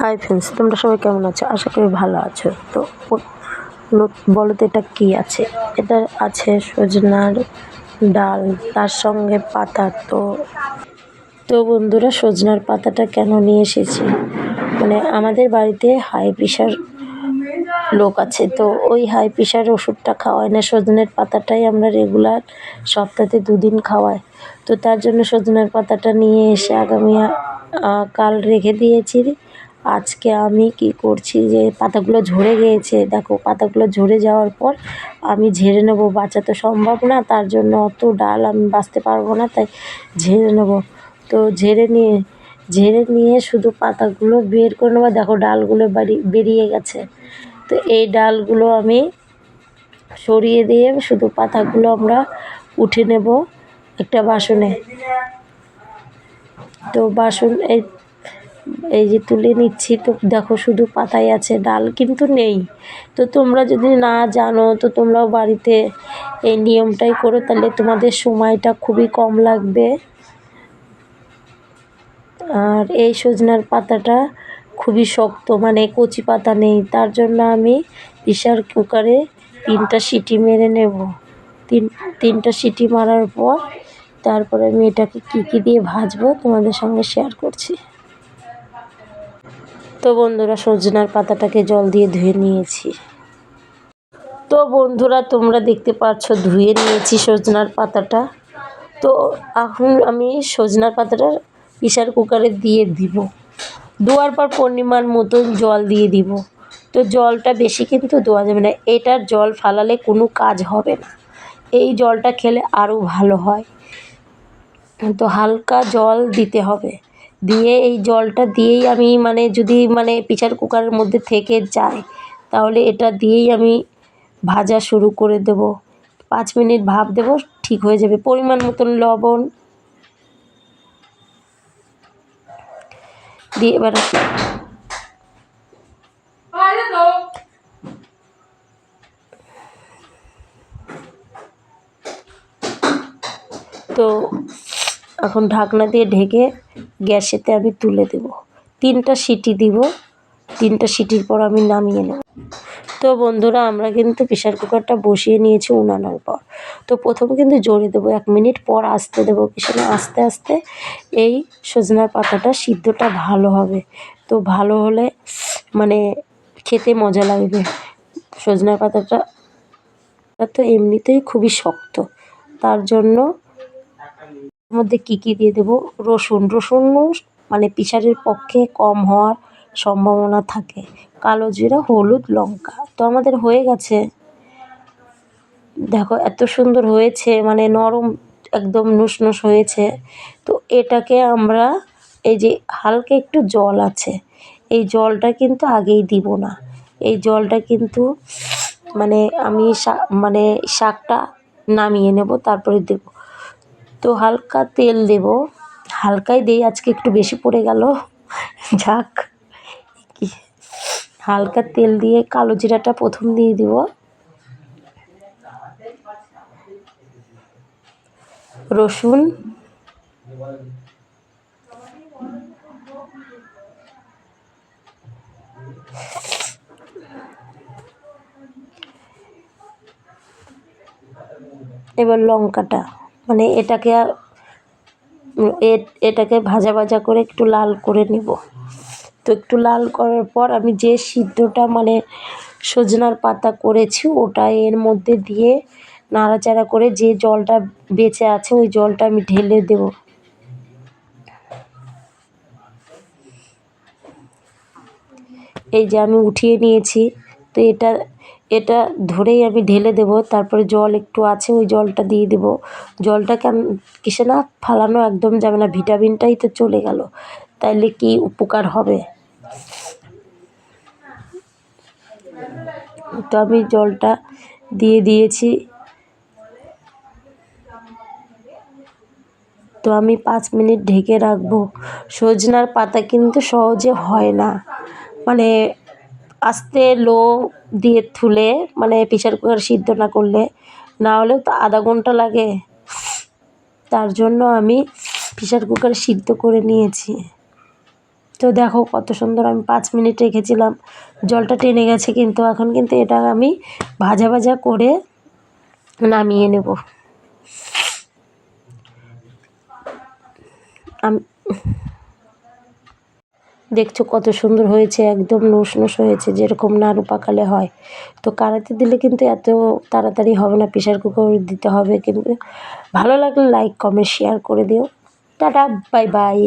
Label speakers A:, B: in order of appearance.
A: Hi friends তোমরা সবাই কেমন আছো? আশা করি ভালো আছো। তো বলো তো এটা কী আছে? এটা আছে সজনার ডাল, তার সঙ্গে পাতা। তো তো বন্ধুরা, সজনার পাতাটা কেন নিয়ে এসেছি? মানে আমাদের বাড়িতে হাই প্রেশার লোক আছে, তো ওই হাই প্রেশার ওষুধটা খাওয়াই না, সজনের পাতাটাই আমরা রেগুলার সপ্তাহে দুদিন খাওয়াই। তো তার জন্য সজনের পাতাটা নিয়ে এসে আগামী কাল রেখে দিয়েছি। আজকে আমি কি করছি যে পাতাগুলো ঝরে গিয়েছে? দেখো, পাতাগুলো ঝরে যাওয়ার পর আমি ঝেড়ে নেব। বাঁচা তো সম্ভব না, তার জন্য অত ডাল আমি বাঁচতে পারব না, তাই ঝেড়ে নেব। তো ঝেড়ে নিয়ে ঝেড়ে নিয়ে শুধু পাতাগুলো বের করে নেব। দেখো, ডালগুলো বাড়ি, বেরিয়ে গেছে। তো এই ডালগুলো আমি সরিয়ে দিয়ে শুধু পাতাগুলো আমরা উঠে নেব একটা বাসনে। তো বাসন, এই এই যে তুলে নিচ্ছি, তো দেখো শুধু পাতাই আছে ডাল কিন্তু নেই। তো তোমরা যদি না জানো, তো তোমরাও বাড়িতে এই নিয়মটাই করো, তাহলে তোমাদের সময়টা খুবই কম লাগবে। আর এই সজনার পাতাটা খুবই শক্ত মানে কচি পাতা নেই, তার জন্য আমি প্রেশার কুকারে তিনটা সিটি মেরে নেব। তিন, তিনটা সিটি মারার পর তারপরে আমি এটাকে কী কী দিয়ে ভাজবো তোমাদের সঙ্গে শেয়ার করছি। তো বন্ধুরা, সজনার পাতাটাকে জল দিয়ে ধুয়ে নিয়েছি। তো বন্ধুরা, তোমরা দেখতে পাচ্ছ, ধুয়ে নিয়েছি সজনার পাতাটা। তো এখন আমি সজনার পাতাটা প্রেশার কুকারে দিয়ে দিব। দেওয়ার পর পূর্ণিমার মতন জল দিয়ে দিব। তো জলটা বেশি কিন্তু দেওয়া যাবে না, এটার জল ফালালে কোনো কাজ হবে না। এই জলটা খেলে আরও ভালো হয়। তো হালকা জল দিতে হবে। দিয়ে এই জলটা দিয়েই আমি মানে যদি মানে প্রেশার কুকারের মধ্যে থেকে যায়, তাহলে এটা দিয়েই আমি ভাজা শুরু করে দেব। পাঁচ মিনিট ভাপ দেব, ঠিক হয়ে যাবে। পরিমাণ মতন লবণ দিয়ে এবার তো এখন ঢাকনা দিয়ে ঢেকে গ্যাসেতে আমি তুলে দেব। তিনটা সিটি দিব, তিনটা সিটির পর আমি নামিয়ে নেব। তো বন্ধুরা, আমরা কিন্তু প্রেশার কুকারটা বসিয়ে নিয়েছি উনানোর পর। তো প্রথম কিন্তু জোরে দেবো, এক মিনিট পর আসতে দেবো কিসে আস্তে আস্তে এই সজনার পাতাটা সিদ্ধটা ভালো হবে। তো ভালো হলে মানে খেতে মজা লাগবে। সজনার পাতাটা তো এমনিতেই খুবই শক্ত। তার জন্য মধ্যে কী কী দিয়ে দেবো? রসুন। রসুনও মানে প্রেশারের পক্ষে কম হওয়ার সম্ভাবনা থাকে। কালো জিরা, হলুদ, লঙ্কা। তো আমাদের হয়ে গেছে। দেখো, এত সুন্দর হয়েছে। মানে নরম, একদম নুস নুস হয়েছে। তো এটাকে আমরা, এই যে হালকা একটু জল আছে, এই জলটা কিন্তু আগেই দিব না। এই জলটা কিন্তু মানে আমি মানে শাকটা নামিয়ে নেব, তারপরে দেব। তো হালকা তেল দেব। হালকাই দিই, আজকে একটু বেশি পড়ে গেল। যাক হালকা তেল দিয়ে কালো জিরাটা প্রথম দিয়ে দিব। রসুন। এবার লঙ্কাটা। মানে এটাকে এটাকে ভাজা ভাজা করে একটু লাল করে নেব। তো একটু লাল করার পর আমি যে সিদ্ধটা মানে সজনার পাতা করেছি, ওটা এর মধ্যে দিয়ে নাড়াচাড়া করে যে জলটা বেঁচে আছে, ওই জলটা আমি ঢেলে দেব। এই যে আমি উঠিয়ে নিয়েছি, তো এটা এটা ধরেই আমি ঢেলে দেব, তারপরে জল একটু আছে ওই জলটা দিয়ে দেব। জলটা কেন কিসে না ফালানো একদম যাবে না, ভিটামিনটাই তো চলে গেল। তাইলে কি উপকার হবে? তো আমি জলটা দিয়ে দিয়েছি। তো আমি পাঁচ মিনিট ঢেকে রাখব। সজনার পাতা কিন্তু সহজে হয় না। মানে আস্তে লো দিয়ে তুলে মানে প্রেশার কুকার সিদ্ধ না করলে, না হলেও তো আধা ঘণ্টা লাগে। তার জন্য আমি প্রেশার কুকার সিদ্ধ করে নিয়েছি। তো দেখো কত সুন্দর আমি পাঁচ মিনিট রেখেছিলাম। জলটা টেনে গেছে কিন্তু, এখন কিন্তু এটা আমি ভাজা ভাজা করে নামিয়ে নেব। আমি দেখছ কত সুন্দর হয়েছে, একদম নুস নুস হয়েছে, যেরকম না পাকালে হয়। তো কারাতে দিলে কিন্তু এত তাড়াতাড়ি হবে না প্রেশার কুকার দিতে হবে কিন্তু। ভালো লাগলে লাইক কমেন্ট শেয়ার করে দিও। Tata bye bye